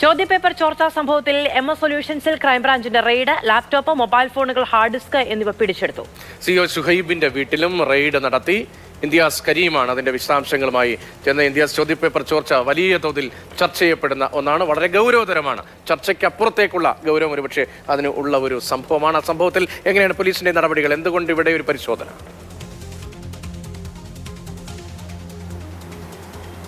ചോദ്യപേപ്പർ ചോർച്ചാ സംഭവത്തിൽ M S സൊല്യൂഷൻസിൽ ക്രൈംബ്രാഞ്ചിന്റെ റെയ്ഡ് ലാപ്ടോപ്പ് മൊബൈൽ ഫോണുകൾ ഹാർഡ് ഡിസ്ക് എന്നിവ പിടിച്ചെടുത്തു. സിഒ സുഹൈബിന്റെ വീട്ടിലും റെയ്ഡ് നടത്തി. ഇന്ത്യാസ് കരീമാണ് അതിന്റെ വിശദാംശങ്ങളുമായി ചെന്ന ഇന്ത്യാസ് ചോദ്യപേപ്പർ ചോർച്ച വലിയ തോതിൽ ചർച്ച ചെയ്യപ്പെടുന്ന ഒന്നാണ്. വളരെ ഗൗരവതരമാണ്. ചർച്ചയ്ക്കപ്പുറത്തേക്കുള്ള ഗൗരവം ഒരുപക്ഷെ അതിന് ഉള്ള ഒരു സംഭവമാണ്. ആ സംഭവത്തിൽ എങ്ങനെയാണ് പോലീസിന്റെ നടപടികൾ? എന്തുകൊണ്ട് ഇവിടെ ഒരു പരിശോധന?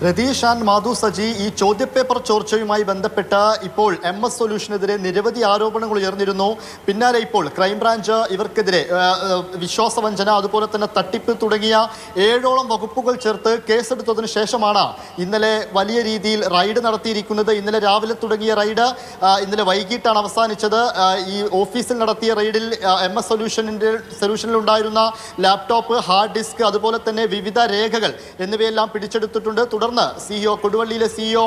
രതീഷ് ആൻഡ് മാധു സജി ഈ ചോദ്യപേപ്പർ ചോർച്ചയുമായി ബന്ധപ്പെട്ട് ഇപ്പോൾ എം എസ് സൊല്യൂഷനെതിരെ നിരവധി ആരോപണങ്ങൾ ഉയർന്നിരുന്നു. പിന്നാലെ ഇപ്പോൾ ക്രൈംബ്രാഞ്ച് ഇവർക്കെതിരെ വിശ്വാസവഞ്ചന അതുപോലെ തന്നെ തട്ടിപ്പ് തുടങ്ങിയ ഏഴോളം വകുപ്പുകൾ ചേർത്ത് കേസെടുത്തതിന് ശേഷമാണ് ഇന്നലെ വലിയ രീതിയിൽ റൈഡ് നടത്തിയിരിക്കുന്നത്. ഇന്നലെ രാവിലെ തുടങ്ങിയ റൈഡ് ഇന്നലെ വൈകിട്ടാണ് അവസാനിച്ചത്. ഈ ഓഫീസിൽ നടത്തിയ റൈഡിൽ എം എസ് സൊല്യൂഷനിന്റെ സൊല്യൂഷനിലുണ്ടായിരുന്ന ലാപ്ടോപ്പ് ഹാർഡ് ഡിസ്ക് അതുപോലെ തന്നെ വിവിധ രേഖകൾ എന്നിവയെല്ലാം പിടിച്ചെടുത്തിട്ടുണ്ട്. തുടർന്ന് സിഇഒ കൊടുവള്ളിയിലെ സിഇഒ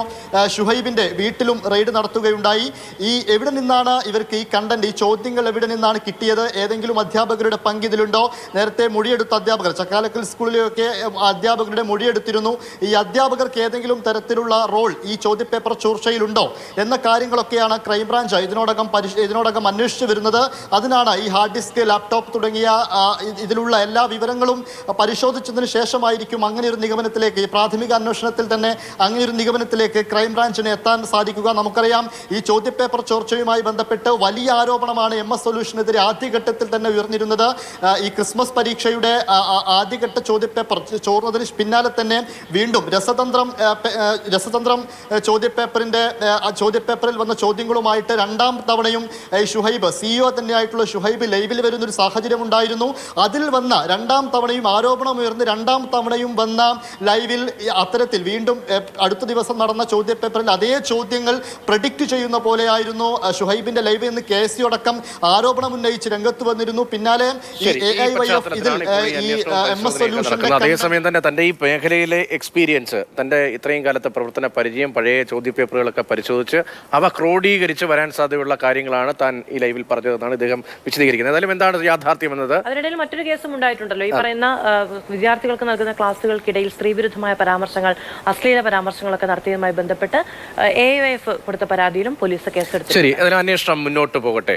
ഷുഹൈബിന്റെ വീട്ടിലും റെയ്ഡ് നടത്തുകയുണ്ടായി. ഈ എവിടെ നിന്നാണ് ഇവർക്ക് ഈ കണ്ടന്റ് ഈ ചോദ്യങ്ങൾ എവിടെ നിന്നാണ് കിട്ടിയത്? ഏതെങ്കിലും അധ്യാപകരുടെ പങ്ക് ഇതിലുണ്ടോ? നേരത്തെ മൊഴിയെടുത്ത അധ്യാപകർ ചക്കാലക്കൽ സ്കൂളിലെയൊക്കെ ഉം, അധ്യാപകരുടെ മൊഴിയെടുത്തിരുന്നു. ഈ അധ്യാപകർക്ക് ഏതെങ്കിലും തരത്തിലുള്ള റോൾ ഈ ചോദ്യപേപ്പർ ചോർച്ചയിലുണ്ടോ? എന്ന കാര്യങ്ങളൊക്കെയാണ് ക്രൈംബ്രാഞ്ച് ഇതിനോടകം ഇതിനോടകം അന്വേഷിച്ചു വരുന്നത്. അതിനാണ് ഈ ഹാർഡ് ഡിസ്ക് ലാപ്ടോപ്പ് തുടങ്ങിയ ഇതിലുള്ള എല്ലാ വിവരങ്ങളും പരിശോധിച്ചതിന് ശേഷമായിരിക്കും അങ്ങനെ ഒരു നിഗമനത്തിലേക്ക് പ്രാഥമിക പ്രാഥമിക അന്വേഷണത്തിൽ തന്നെ അങ്ങനെ ഒരു നിഗമനത്തിലേക്ക് ക്രൈംബ്രാഞ്ചിന് എത്താൻ സാധിക്കുക നമുക്കറിയാം. ഈ ചോദ്യപേപ്പർ ചോർച്ചയുമായി ബന്ധപ്പെട്ട് വലിയ ആരോപണമാണ് എം എസ് സൊല്യൂഷനെതിരെ ആദ്യഘട്ടത്തിൽ തന്നെ ഉയർന്നിരുന്നത്. ഈ ക്രിസ്മസ് പരീക്ഷയുടെ ആദ്യഘട്ട ചോദ്യപേപ്പർ ചോർന്നതിന് പിന്നാലെ തന്നെ വീണ്ടും രസതന്ത്രം രസതന്ത്രം ചോദ്യപേപ്പറിന്റെ ചോദ്യപേപ്പറിൽ വന്ന ചോദ്യങ്ങളുമായിട്ട് രണ്ടാം തവണയും ഷുഹൈബ് സിഇഒ തന്നെയായിട്ടുള്ള ഷുഹൈബ് ലൈവിൽ വരുന്ന ഒരു സാഹചര്യം ഉണ്ടായിരുന്നു. അതിൽ വന്ന രണ്ടാം തവണയും ആരോപണം ഉയർന്ന് രണ്ടാം തവണയും വന്ന ലൈവിൽ ഈ വീണ്ടും അടുത്ത ദിവസം നടന്ന ചോദ്യപേപ്പറിൽ അതേ ചോദ്യങ്ങൾ പ്രഡിക്റ്റ് ചെയ്യുന്ന പോലെയായിരുന്നു ഷുഹൈബിന്റെ ലൈവ് എന്ന് കെ എസ് അടക്കം ആരോപണം ഉന്നയിച്ച് രംഗത്ത് വന്നിരുന്നു. പിന്നാലെ ഈ എ ഈ ഐ വൈ എഫ് ഇതിൽ പശ്ചാത്തലത്തിലാണ് ആ, ഇപ്പോൾ ഈ ഈ അന്വേഷണവും എം എസ് പരിശോധനയൊക്കെ അതേസമയം തന്നെ തന്റെ ഈ മേഖലയിലെ എക്സ്പീരിയൻസ് തന്റെ ഇത്രയും കാലത്തെ പ്രവർത്തന പരിചയം പഴയ ചോദ്യപേപ്പറുകളൊക്കെ പരിശോധിച്ച് അവ ക്രോഡീകരിച്ച് വരാൻ സാധ്യതയുള്ള കാര്യങ്ങളാണ് താൻ ഈ ലൈവിൽ പറഞ്ഞതെന്നാണ് ഇദ്ദേഹം വിശദീകരിക്കുന്നത്. എന്തായാലും എന്താണ് യാഥാർത്ഥ്യം എന്നത് അതിനിടയിൽ മറ്റൊരു കേസും ഉണ്ടായിട്ടുണ്ടല്ലോ. ഈ പറയുന്ന വിദ്യാർത്ഥികൾക്ക് നൽകുന്ന ക്ലാസ്സുകൾക്കിടയിൽ സ്ത്രീവിരുദ്ധമായ പരാമർശങ്ങൾ അശ്ലീല പരാമർശങ്ങളൊക്കെ നടത്തിയതുമായി ബന്ധപ്പെട്ട് എ എഫ് കൊടുത്ത പരാതിയിലും പോലീസ് കേസെടുത്തു ശരി അതിന് അന്വേഷണം മുന്നോട്ട് പോകട്ടെ.